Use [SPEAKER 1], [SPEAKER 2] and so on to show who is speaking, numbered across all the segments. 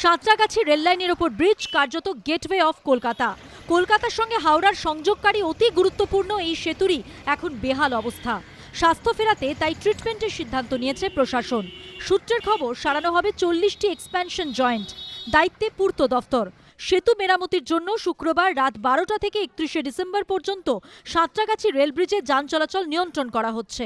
[SPEAKER 1] সাঁতরাগাছি রেললাইনের ওপর ব্রিজ কার্যত গেটওয়ে অফ কলকাতা। কলকাতার সঙ্গে হাওড়ার সংযোগকারী অতি গুরুত্বপূর্ণ এই সেতুরই এখন বেহাল অবস্থা। স্বাস্থ্য ফেরাতে তাই ট্রিটমেন্টের সিদ্ধান্ত নিয়েছে প্রশাসন। সূত্রের খবর, সারানো হবে চল্লিশটি এক্সপ্যানশন জয়েন্ট। দায়িত্বে পূর্ত দফতর। সেতু মেরামতির জন্য শুক্রবার রাত বারোটা থেকে একত্রিশে ডিসেম্বর পর্যন্ত সাঁতরাগাছি রেল ব্রিজে যান চলাচল নিয়ন্ত্রণ করা হচ্ছে।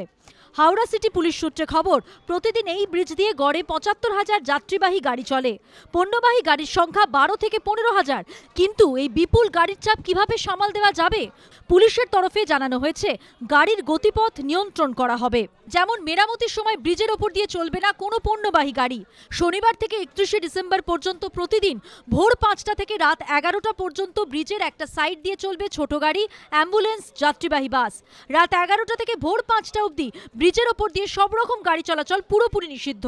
[SPEAKER 1] হাওড়া সিটি পুলিশ সূত্রে খবর, প্রতিদিন এই ব্রিজ দিয়ে গড়ে পঁচাত্তর হাজার যাত্রীবাহী গাড়ি চলে। পণ্যবাহী গাড়ির সংখ্যা বারো থেকে পনেরো হাজার। কিন্তু এই বিপুল গাড়ির চাপ কীভাবে সামাল দেওয়া যাবে? পুলিশের তরফে জানানো হয়েছে, গাড়ির গতিপথ নিয়ন্ত্রণ করা হবে। যেমন মেরামতির সময় ব্রিজের ওপর দিয়ে চলবে না কোনো পণ্যবাহী গাড়ি। শনিবার থেকে একত্রিশে ডিসেম্বর পর্যন্ত প্রতিদিন ভোর পাঁচটা থেকে রাত এগারোটা পর্যন্ত ব্রিজের একটা সাইড দিয়ে চলবে ছোট গাড়ি, অ্যাম্বুলেন্স, যাত্রীবাহী বাস। রাত এগারোটা থেকে ভোর পাঁচটা অবধি ব্রিজের ওপর দিয়ে সব রকম গাড়ি চলাচল পুরোপুরি নিষিদ্ধ।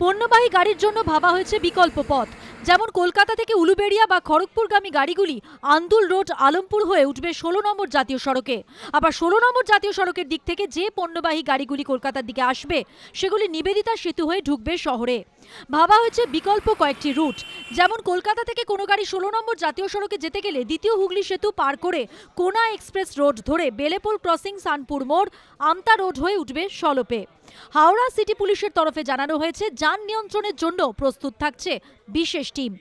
[SPEAKER 1] পণ্যবাহী গাড়ির জন্য ভাবা হয়েছে বিকল্প পথ। যেমন কলকাতা থেকে উলুবেড়িয়া বা খড়গপুরগামী গাড়িগুলি আন্দুল রোড, আলমপুর হয়ে উঠবে ষোলো নম্বর জাতীয় সড়কে। আবার ষোলো নম্বর জাতীয় সড়কের দিক থেকে যে পণ্যবাহী গাড়িগুলি কলকাতার দিকে আসবে, সেগুলি নিবেদিতা সেতু হয়ে ঢুকবে শহরে। ভাবা হয়েছে বিকল্প কয়েকটি রুট। যেমন কলকাতা থেকে কোনো গাড়ি ষোলো নম্বর জাতীয় সড়কে যেতে গেলে দ্বিতীয় হুগলি সেতু পার করে কোনা এক্সপ্রেস রোড ধরে বেলেপুর ক্রসিং সানপুর মোড় আমতা রোড হয়ে উঠবে সলপে। হাওড়া সিটি পুলিশের তরফে জানানো হয়েছে, যান নিয়ন্ত্রণের জন্য প্রস্তুত থাকছে বিশেষ টিম।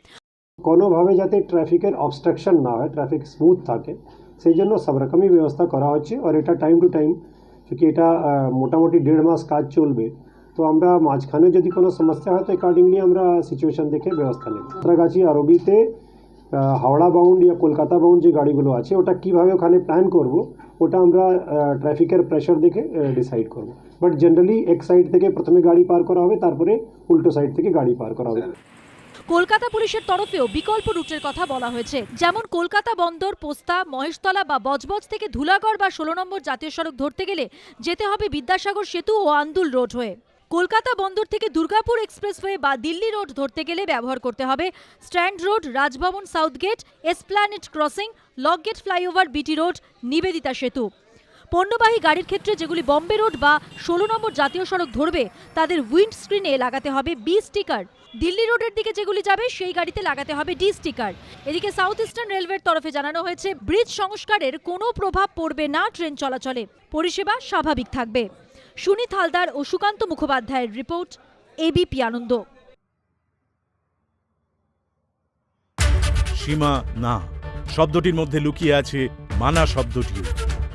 [SPEAKER 2] কোনোভাবে যাতে ট্রাফিকের অবস্ট্রাকশন না হয়, ট্রাফিক স্মুথ থাকে, সেই জন্য সব রকমই ব্যবস্থা করা হচ্ছে। আর এটা টাইম টু টাইম চूँकि এটা মোটামুটি দেড় মাস কাজ চলবে। তো আমরা মাঝখানে যদি কোনো সমস্যা হয়, তো অ্যাকর্ডিংলি আমরা সিচুয়েশন দেখে ব্যবস্থা নেব। সাঁতরাগাছি, আরবিতে হাওড়া বাউন্ড ইয়া কলকাতা বাউন্ড যে গাড়িগুলো আছে, ওটা কীভাবে ওখানে প্ল্যান করব, ওটা আমরা ট্রাফিকের প্রেশার দেখে ডিসাইড করব। বাট জেনারেলি এক সাইড থেকে প্রথমে গাড়ি পার করা হবে, তারপরে উল্টো সাইড থেকে গাড়ি পার করা হবে।
[SPEAKER 1] কলকাতা পুলিশের তরফেও বিকল্প রুটের কথা বলা হয়েছে। যেমন কলকাতা বন্দর, পোস্তা, মহেশতলা বা বজবজ থেকে ধুলাগড় বা ষোলো নম্বর জাতীয় সড়ক ধরতে গেলে যেতে হবে বিদ্যাসাগর সেতু ও আন্দুল রোড হয়ে। কলকাতা বন্দর থেকে দুর্গাপুর এক্সপ্রেসওয়ে বা দিল্লি রোড ধরতে গেলে ব্যবহার করতে হবে Strand Road, Raj Bhavan south gate Esplanade crossing lock gate flyover, BT Road, Nivedita Setu. পণ্যবাহী গাড়ির ক্ষেত্রে যেগুলি বম্বে রোড বা ষোলো নম্বর জাতীয় সড়ক ধরবে, তাদের উইন্ড স্ক্রিনে লাগাতে হবে বি স্টিকার দিল্লি রোডের দিকে যেগুলি যাবে, সেই গাড়িতে লাগাতে হবে ডি স্টিকার এদিকে সাউথ ইস্টার্ন রেলওয়ের তরফে জানানো হয়েছে ব্রিজ সংস্কারের কোনো প্রভাব পড়বে না ট্রেন চলাচলে। পরিষেবা স্বাভাবিক থাকবে। সুনীত হালদার ও সুকান্ত মুখোপাধ্যায়ের রিপোর্ট এবিপি আনন্দ।
[SPEAKER 3] সীমা, না, শব্দটির মধ্যে লুকিয়ে আছে মানা শব্দটিও।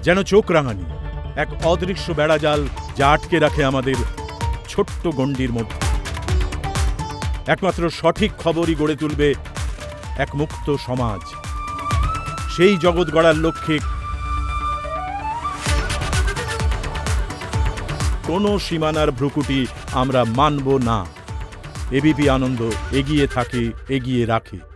[SPEAKER 3] যেন চোখ রাঙানি, এক অদৃশ্য বেড়াজাল যা আটকে রাখে আমাদের ছোট্ট গণ্ডির মধ্যে। একমাত্র সঠিক খবরই গড়ে তুলবে এক মুক্ত সমাজ। সেই জগৎ গড়ার লক্ষ্যে কোনো সীমানার ভ্রুকুটি আমরা মানব না। এবিপি আনন্দ এগিয়ে থাকে এগিয়ে রাখে।